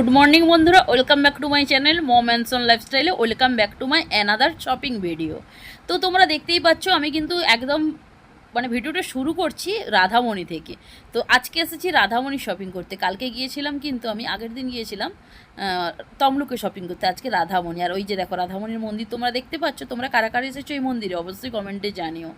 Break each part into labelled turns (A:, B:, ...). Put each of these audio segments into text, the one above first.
A: Good morning বন্ধুরা, welcome back to my channel mom Anson লাইফস্টাইলে, welcome back to my another shopping video. তো তোমরা দেখতেই পাচ্ছ, আমি কিন্তু একদম মানে ভিডিওটা শুরু করছি রাধামণি থেকে। তো আজকে এসেছি রাধামণি শপিং করতে। কালকে গিয়েছিলাম কিন্তু আমি, আগের দিন গিয়েছিলাম তমলুকে শপিং করতে আজকে রাধামণি। আর ওই যে দেখো, রাধামণির মন্দির তোমরা দেখতে পাচ্ছ, তোমরা কারা কারা এসেছ এই মন্দিরে অবশ্যই কমেন্টে জানিও।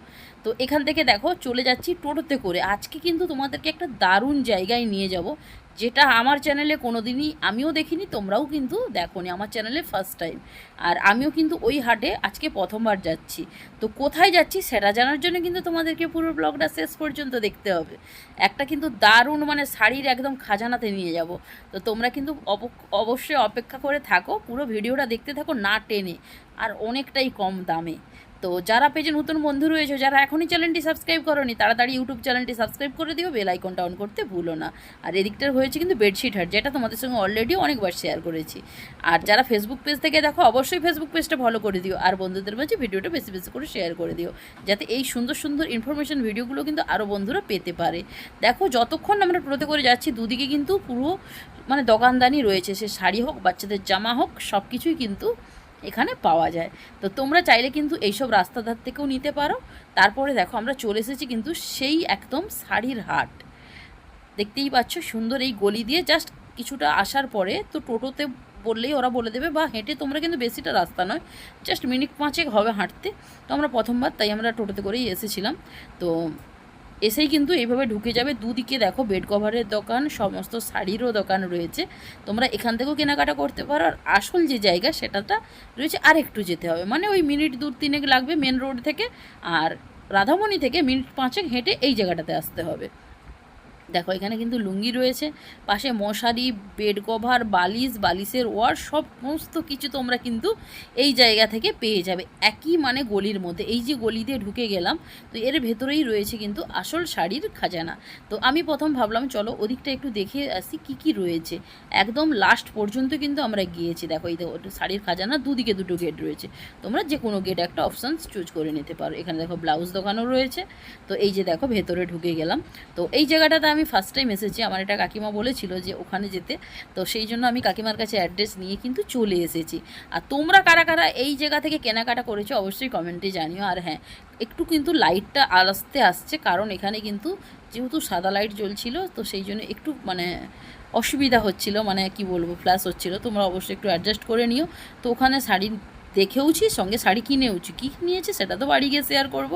A: তো এখান থেকে দেখো, চলে যাচ্ছি টোটোতে করে। আজকে কিন্তু তোমাদেরকে একটা দারুণ জায়গায় নিয়ে যাব। যেটা আমার চ্যানেলে কোনো দিনই আমিও দেখিনি, তোমরাও কিন্তু দেখোনি আমার চ্যানেলে ফার্স্ট টাইম আর আমিও কিন্তু ওই হাটে আজকে প্রথমবার যাচ্ছি। তো কোথায় যাচ্ছি সেটা জানার জন্য কিন্তু তোমাদেরকে পুরো ব্লগটা শেষ পর্যন্ত দেখতে হবে। একটা কিন্তু দারুণ মানে শাড়ির একদম খাজানাতে নিয়ে যাব। তো তোমরা কিন্তু অব- অবশ্যই অপেক্ষা করে থাকো, পুরো ভিডিওটা দেখতে থাকো না টেনে। আর অনেকটাই কম দামে। তো যারা পেজে নতুন বন্ধু রয়েছে, যারা এখনই চ্যানেলটি সাবস্ক্রাইব করনি, তাড়াতাড়ি ইউটিউব চ্যানেলটি সাবস্ক্রাইব করে দিও, বেল আইকনটা অন করতে ভুলো না। আর এদিকটার হয়েছে কিন্তু বেডশিট হাট, যেটা তোমাদের সঙ্গে অলরেডি অনেকবার শেয়ার করেছি। আর যারা ফেসবুক পেজ থেকে দেখো, অবশ্যই ফেসবুক পেজটা ফলো করে দিও, আর বন্ধুদের মাঝে ভিডিওটা বেশি বেশি করে শেয়ার করে দিও, যাতে এই সুন্দর সুন্দর ইনফরমেশন ভিডিওগুলো কিন্তু আরও বন্ধুরা পেতে পারে। দেখো, যতক্ষণ আমরা টোটোতে করে যাচ্ছি, দুদিকে কিন্তু পুরো মানে দোকানদানি রয়েছে, সে শাড়ি হোক, বাচ্চাদের জামা হোক সব কিছুই কিন্তু এখানে পাওয়া যায়। তো তোমরা চাইলে কিন্তু এইসব রাস্তাধার থেকেও নিতে পারো। তারপরে দেখো, আমরা চলে এসেছি কিন্তু সেই একদম শাড়ির হাট। দেখতেই পাচ্ছ, সুন্দর এই গলি দিয়ে জাস্ট কিছুটা আসার পরে তো টোটোতে বললেই ওরা বলে দেবে বা হেঁটে তোমরা কিন্তু বেশিটা রাস্তা নয় জাস্ট মিনিট পাঁচেক হবে হাঁটতে। তো আমরা প্রথমবার তাই আমরা টোটোতে করেই এসেছিলাম। তো এসেই কিন্তু এইভাবে ঢুকে যাবে। দুদিকে দেখো বেড কভারের দোকান, সমস্ত শাড়িরও দোকান রয়েছে। তোমরা এখান থেকেও কেনাকাটা করতে পারো। আর আসল যে জায়গা সেটাটা রয়েছে আর একটু যেতে হবে। মানে ওই মিনিট দু তিনেক লাগবে মেন রোড থেকে। আর রাধামণি থেকে মিনিট পাঁচেক হেঁটে এই জায়গাটাতে আসতে হবে। দেখো, এখানে কিন্তু লুঙ্গি রয়েছে, পাশে মশারি বেড কভার বালিশ, বালিশের ওয়ার সমস্ত কিছু তোমরা কিন্তু এই জায়গা থেকে পেয়ে যাবে। একই মানে গলির মধ্যে। এই যে গলি দিয়ে ঢুকে গেলাম, তো এর ভেতরেই রয়েছে কিন্তু আসল শাড়ির খাজানা। তো আমি প্রথম ভাবলাম, চলো ওদিকটা একটু দেখে আসি কি কি রয়েছে। একদম লাস্ট পর্যন্ত কিন্তু আমরা গিয়েছি। দেখো, এই দেখো শাড়ির খাজানা, দুদিকে দুটো গেট রয়েছে। তোমরা যে কোনো গেট একটা অপশান চুজ করে নিতে পারো। এখানে দেখো ব্লাউজ দোকানও রয়েছে। তো এই যে দেখো, ভেতরে ঢুকে গেলাম। তো এই জায়গাটাতে আমি ফার্স্ট টাইম এসেছি, আমার এটা কাকিমা বলেছিল যে ওখানে যেতে। তো সেই জন্য আমি কাকিমার কাছে অ্যাড্রেস নিয়ে কিন্তু চলে এসেছি। আর তোমরা কারা কারা এই জায়গা থেকে কেনাকাটা করেছ অবশ্যই কমেন্টে জানিও। আর হ্যাঁ একটু কিন্তু লাইটটা আস্তে আসছে, কারণ এখানে কিন্তু যেহেতু সাদা লাইট জ্বলছিল, তো সেই জন্য একটু মানে অসুবিধা হচ্ছিল মানে কি বলব ফ্ল্যাশ হচ্ছিল। তোমরা অবশ্যই একটু অ্যাডজাস্ট করে নিও। তো ওখানে শাড়ি দেখেওছি, সঙ্গে শাড়ি কিনেওছি। কী নিয়েছে সেটা তো বাড়ি গিয়ে শেয়ার করব।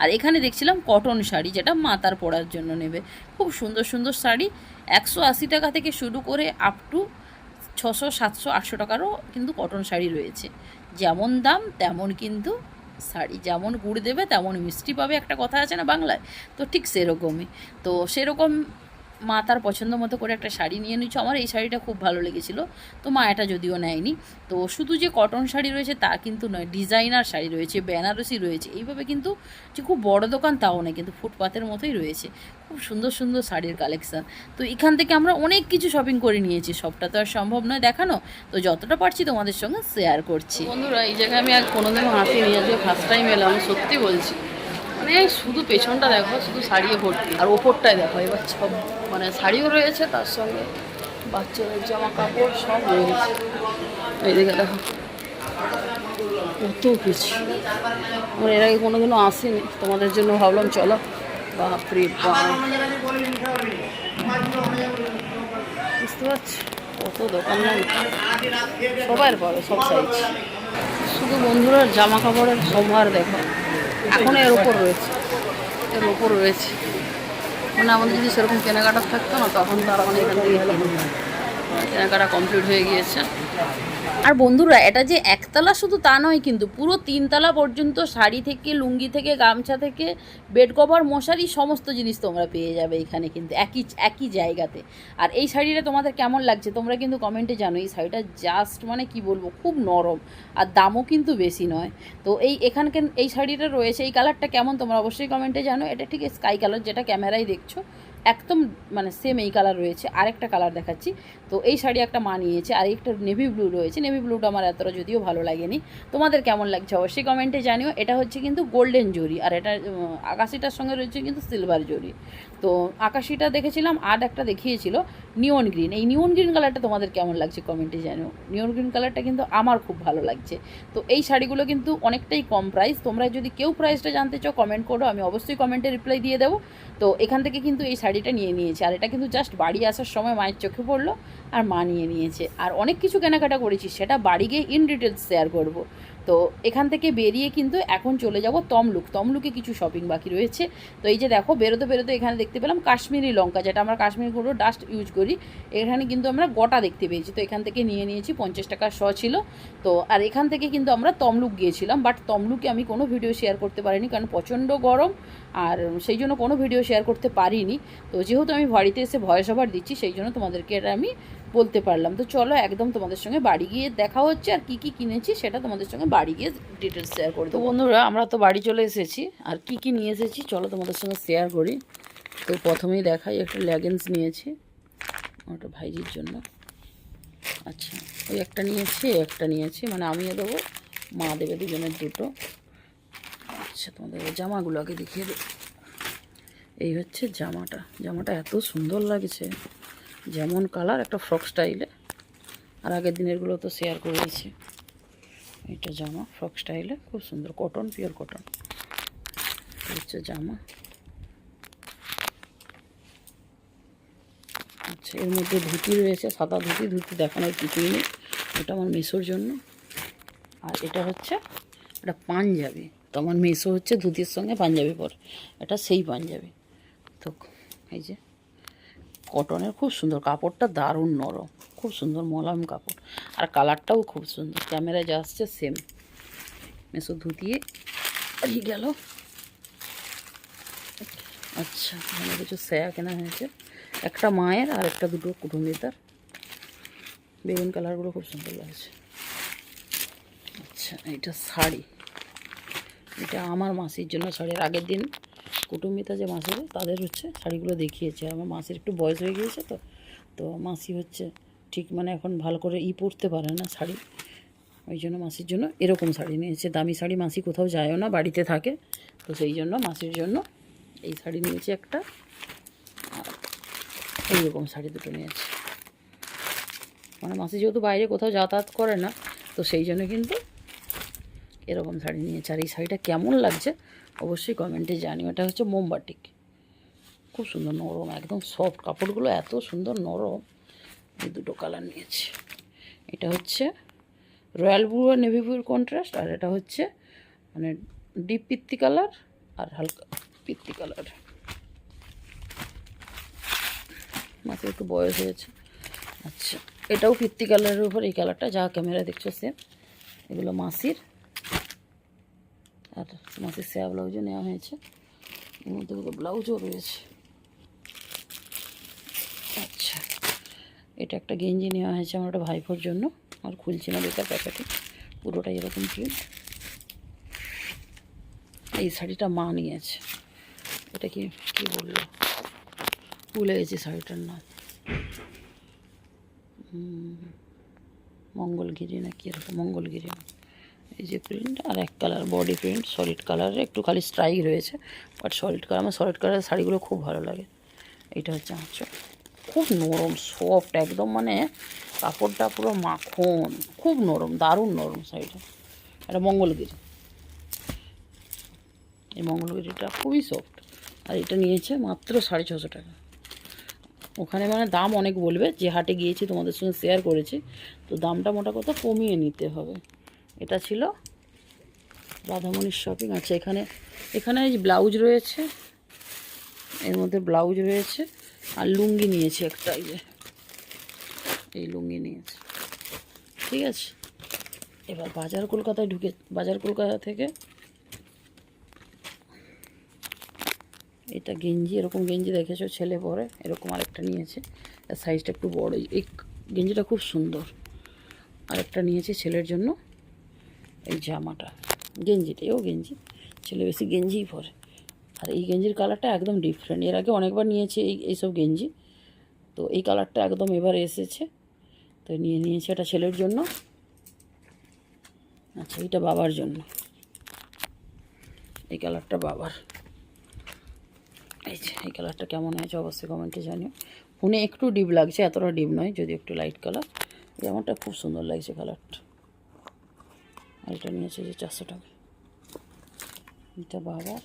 A: আর এখানে দেখছিলাম কটন শাড়ি, যেটা মাতার পরার জন্য নেবে। খুব সুন্দর সুন্দর শাড়ি। একশো আশি টাকা থেকে শুরু করে আপ টু ছশো, সাতশো, আটশো টাকারও কিন্তু কটন শাড়ি রয়েছে। যেমন দাম, তেমন কিন্তু শাড়ি। যেমন গুড় দেবে, তেমন মিষ্টি পাবে। একটা কথা আছে না বাংলায়? তো ঠিক সেরকমই। তো সেরকম মা তার পছন্দ মতো করে একটা শাড়ি নিয়ে নিচ্ছ আমার এই শাড়িটা খুব ভালো লেগেছিলো। তো মা এটা যদিও নেয়নি। তো শুধু যে কটন শাড়ি রয়েছে তা কিন্তু নয় ডিজাইনার শাড়ি রয়েছে, বেনারসি রয়েছে, এইভাবে কিন্তু যে খুব বড় দোকান তাও নয় কিন্তু ফুটপাতের মতোই রয়েছে। খুব সুন্দর সুন্দর শাড়ির কালেকশান তো এখান থেকে আমরা অনেক কিছু শপিং করে নিয়েছি। সবটা তো আর সম্ভব নয় দেখানো। তো যতটা পারছি তোমাদের সঙ্গে শেয়ার করছি। বন্ধুরা, এই জায়গায় আমি আর কোনোদিনও হাসিনি আজকে ফার্স্ট টাইম এলাম, সত্যি বলছি। মানে শুধু পেছনটা দেখো, শুধু শাড়িয়ে ভর্তি। আর ওপরটায় দেখো, এবার সব মানে শাড়িও রয়েছে, তার সঙ্গে বাচ্চাদের জামা কাপড় সব রয়েছে। এইদিকে দেখো কত কিছু। আমার এর আগে কোনোদিনও আসেনি, তোমাদের জন্য ভাবলাম চলো। বাপরে বাপ। বুঝতে পারছি? কত দোকান না। সবার পাবে, সব সাইজ শুধু বন্ধুরা জামা কাপড়ের সম্ভার দেখো। এখন এর ওপর রয়েছে। এর ওপর রয়েছে। মানে আমাদের যদি সেরকম কেনাকাটা থাকতো না, তখন তারা মানে এখান থেকে কেনাকাটা কমপ্লিট হয়ে গিয়েছে। আর বন্ধুরা, এটা যে একতলা শুধু তা নয় কিন্তু পুরো তিনতলা পর্যন্ত শাড়ি থেকে, লুঙ্গি থেকে, গামছা থেকে বেড কভার মশারি, সমস্ত জিনিস তোমরা পেয়ে যাবে এখানে কিন্তু, একই একই জায়গাতে। আর এই শাড়িটা তোমাদের কেমন লাগছে? তোমরা কিন্তু কমেন্টে জানো, এই শাড়িটা জাস্ট মানে কি বলব, খুব নরম আর দামও কিন্তু বেশি নয়। তো এই এখানকার, এই শাড়িটা রয়েছে, এই কালারটা কেমন তোমরা অবশ্যই কমেন্টে জানো। এটা ঠিক স্কাই কালার যেটা ক্যামেরায় দেখছ, একদম মানে সেম এই কালার রয়েছে। আরেকটা কালার দেখাচ্ছি। তো এই শাড়ি একটা মা নিয়েছে, আর একটা নেভি ব্লু রয়েছে। নেভি ব্লুটা আমার এতটা যদিও ভালো লাগেনি। তোমাদের কেমন লাগছে অবশ্যই কমেন্টে জানিও। এটা হচ্ছে কিন্তু গোল্ডেন জরি আর এটা আকাশিটার সঙ্গে রয়েছে কিন্তু সিলভার জরি তো আকাশিটা দেখেছিলাম, আর একটা দেখিয়েছিল নিয়ন গ্রিন এই নিয়ন গ্রিন কালারটা তোমাদের কেমন লাগছে কমেন্টে জানিও। নিয়ন গ্রিন কালারটা কিন্তু আমার খুব ভালো লাগছে। তো এই শাড়িগুলো কিন্তু অনেকটাই কম প্রাইস তোমরা যদি কেউ প্রাইসটা জানতে চাও কমেন্ট করো, আমি অবশ্যই কমেন্টে রিপ্লাই দিয়ে দেবো। তো এখান থেকে কিন্তু এই শাড়িটা নিয়ে নিয়েছে। আর এটা কিন্তু জাস্ট বাড়ি আসার সময় মায়ের চোখে পড়ল। আর মা নিয়ে নিয়েছে। আর অনেক কিছু কেনাকাটা করেছি, সেটা বাড়ি গিয়ে ইন ডিটেলস শেয়ার করব। তো এখান থেকে বেরিয়ে কিন্তু এখন চলে যাব তমলুক। তমলুকে কিছু শপিং বাকি রয়েছে। তো এই যে দেখো, বেরোতে বেরোতে এখানে দেখতে পেলাম কাশ্মীরি লঙ্কা, যেটা আমরা কাশ্মীরি গুঁড়ো ডাস্ট ইউজ করি। এখানে কিন্তু আমরা গোটা দেখতে পেয়েছি। তো এখান থেকে নিয়ে নিয়েছি পঞ্চাশ টাকা শ ছিল। তো আর এখান থেকে কিন্তু আমরা তমলুক গিয়েছিলাম বাট তমলুকে আমি কোনো ভিডিও শেয়ার করতে পারিনি, কারণ প্রচণ্ড গরম। আর সেই জন্য কোনো ভিডিও শেয়ার করতে পারিনি। তো যেহেতু আমি বাড়িতে এসে ভয়েস ওভার দিচ্ছি, সেই জন্য তোমাদেরকে এটা আমি বলতে পারলাম। তো চলো একদম তোমাদের সঙ্গে বাড়ি গিয়ে দেখা হচ্ছে আর কি কি কিনেছি সেটা তোমাদের সঙ্গে বাড়ি গিয়ে ডিটেলস শেয়ার করি তো বন্ধুরা আমরা তো বাড়ি চলে এসেছি আর কি কি নিয়ে এসেছি চলো তোমাদের সঙ্গে শেয়ার করি। তো প্রথমেই দেখাই একটা লেগিংস নিয়েছি ওটা ভাইজির জন্য। আচ্ছা ওই একটা নিয়েছি একটা নিয়েছি মানে আমিও দেবো মা দেবে দুজনের দুটো। আচ্ছা তোমাদের জামাগুলো আগে দেখিয়ে দেবো এই হচ্ছে জামাটা জামাটা এত সুন্দর লাগছে। যেমন কালার একটা ফ্রক স্টাইলে আর আগের দিনেরগুলো তো শেয়ার করেছি এটা জামা ফ্রক স্টাইলে খুব সুন্দর। কটন পিওর কটন হচ্ছে জামা। আচ্ছা এর মধ্যে ধুতি রয়েছে, সাদা ধুতি। ধুতি দেখানোর কিছুই নেই। এটা আমার মেসোর জন্য। আর এটা হচ্ছে এটা পাঞ্জাবি। তো আমার মেসো হচ্ছে ধুতির সঙ্গে পাঞ্জাবি পরে। এটা সেই পাঞ্জাবি। তো এই যে। কটনের খুব সুন্দর। কাপড়টা দারুণ নরম, খুব সুন্দর মোলায়েম কাপড়। আর কালারটাও খুব সুন্দর। ক্যামেরায় যা আসছে সেম মেসো ধুতিয়ে এই গেল। আচ্ছা এখানে কিছু স্যায়া কেনা হয়েছে। একটা মায়ের আর একটা দুটো কুটুম্বিতার। বেগুন কালারগুলো খুব সুন্দর লাগছে। আচ্ছা এটা শাড়ি। এটা আমার মাসির জন্য শাড়ির আগের দিন কুটুম্বিতা যে মাসি তাদের হচ্ছে শাড়িগুলো দেখিয়েছে। আমার মাসির একটু বয়স হয়ে গিয়েছে তো তো মাসি হচ্ছে ঠিক মানে এখন ভালো করে ই পরতে পারে না শাড়ি। ওই জন্য মাসির জন্য এরকম শাড়ি নিয়েছে। দামি শাড়ি মাসি কোথাও যায়ও না, বাড়িতে থাকে। তো সেই জন্য মাসির জন্য এই শাড়ি নিয়েছে একটা। এইরকম শাড়ি দুটো নিয়েছে। মানে মাসি যেহেতু বাইরে কোথাও যাতায়াত করে না, তো সেই জন্য কিন্তু এরকম শাড়ি নিয়েছে। আর এই শাড়িটা কেমন লাগছে অবশ্যই কমেন্টে জানিও। এটা হচ্ছে মোমবাটিক খুব সুন্দর নরম, একদম সফট কাপড়গুলো এত সুন্দর নরম। এই দুটো কালার নিয়েছি। এটা হচ্ছে রয়্যাল ব্লু আর নেভি ব্লুর কন্ট্রাস্ট আর এটা হচ্ছে মানে ডিপ পিত্তি কালার আর হালকা পিত্তি কালার মাথায় একটু বয়স হয়েছে। আচ্ছা এটাও পিত্তি কালারের উপর। এই কালারটা যা ক্যামেরা দেখছ সেম এগুলো মাসির। আর মাসির সেয়া ব্লাউজও নেওয়া হয়েছে। এর মধ্যে দুটো ব্লাউজও রয়েছে। আচ্ছা এটা একটা গেঞ্জি নেওয়া হয়েছে আমার একটা ভাইফোর জন্য। আর খুলছি না বেকার প্যাকেটে। পুরোটাই এরকম প্রিন্ট এই শাড়িটা মা নিয়েছে। এটা কি কি বলল? ভুলে গেছি শাড়িটার নাম। মঙ্গলগিরি না কি এরকম, মঙ্গলগিরি এই যে প্রিন্ট আর এক কালার বডি প্রিন্ট সলিড কালারে একটু খালি স্ট্রাইক রয়েছে বাট সলিড কালার আমার সলিড কালারের শাড়িগুলো খুব ভালো লাগে। এটা হচ্ছে আঁচল খুব নরম সফট একদম মানে কাপড়টা পুরো মাখন, খুব নরম, দারুণ নরম শাড়িটা। এটা মঙ্গলগিরি এই মঙ্গলগিরিটা খুবই সফট আর এটা নিয়েছে মাত্র সাড়ে ছশো টাকা। ওখানে মানে দাম অনেক বলবে, যে হাটে গিয়েছি তোমাদের সঙ্গে শেয়ার করেছি, তো দামটা মোটা কথা কমিয়ে নিতে হবে। এটা ছিল রাধামণির শপিং আচ্ছা এখানে এখানে এই ব্লাউজ রয়েছে, এর মধ্যে ব্লাউজ রয়েছে, আর লুঙ্গি নিয়েছি একটা, এই যে, এই লুঙ্গি নিয়েছি, ঠিক আছে? এবার বাজার কলকাতায় ঢুকে, বাজার কলকাতা থেকে এটা গেঞ্জি, এরকম গেঞ্জি দেখেছ, ছেলে পরে, এরকম আরেকটা নিয়েছে সাইজটা একটু বড় এই গেঞ্জিটা খুব সুন্দর, আরেকটা নিয়েছে ছেলের জন্য। এই জামাটা গেঞ্জিটা এও গেঞ্জি, ছেলে বেশি গেঞ্জিই পরে। আর এই গেঞ্জির কালারটা একদম ডিফারেন্ট এর আগে অনেকবার নিয়েছি এই, এইসব গেঞ্জি। তো এই কালারটা একদম এবার এসেছে। তো নিয়ে নিয়েছি এটা ছেলের জন্য। আচ্ছা এটা বাবার জন্য। এই কালারটা বাবার। এই এই কালারটা কেমন হয়েছে অবশ্যই কমেন্টে জানিও। ফোনে একটু ডিপ লাগছে, এতটা ডিপ নয় যদি একটু লাইট কালার এই আমারটা খুব সুন্দর লাগছে কালারটা। আর এটা নিয়েছে যে চারশো টাকা। এটা বাবার।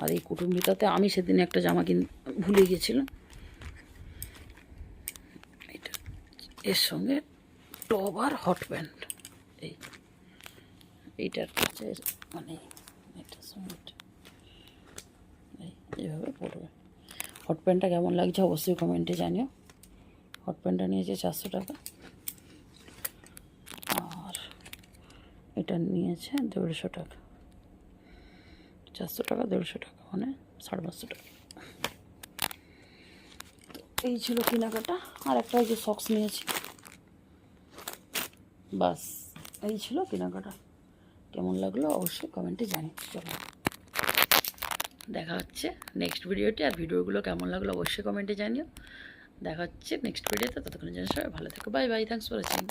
A: আর এই কুটুম্বিতাতে আমি সেদিন একটা জামা কিন ভুলে গিয়েছিলাম। এটা এর সঙ্গে টপ আর হট প্যান্ট। এই, এইটার হচ্ছে মানে এটার সঙ্গে এইভাবে পড়বে হট প্যান্টটা কেমন লাগছে অবশ্যই কমেন্টে জানিও। হট প্যান্টটা নিয়েছে চারশো টাকা আর এটা নিয়েছে দেড়শো টাকা। চারশো টাকা, দেড়শো টাকা মানে সাড়ে পাঁচশো টাকা। এই ছিল কেনাকাটা। আর একটা ওই যে সক্স নিয়েছি। বাস, এই ছিল কেনাকাটা। কেমন লাগল অবশ্যই কমেন্টে জানি চলো। দেখা হচ্ছে নেক্সট ভিডিওটি আর ভিডিওগুলো কেমন লাগল অবশ্যই কমেন্টে জানিও। দেখা হচ্ছে নেক্সট ভিডিওতে ততক্ষণ জানি সবাই ভালো থেকো। Bye bye thanks for watching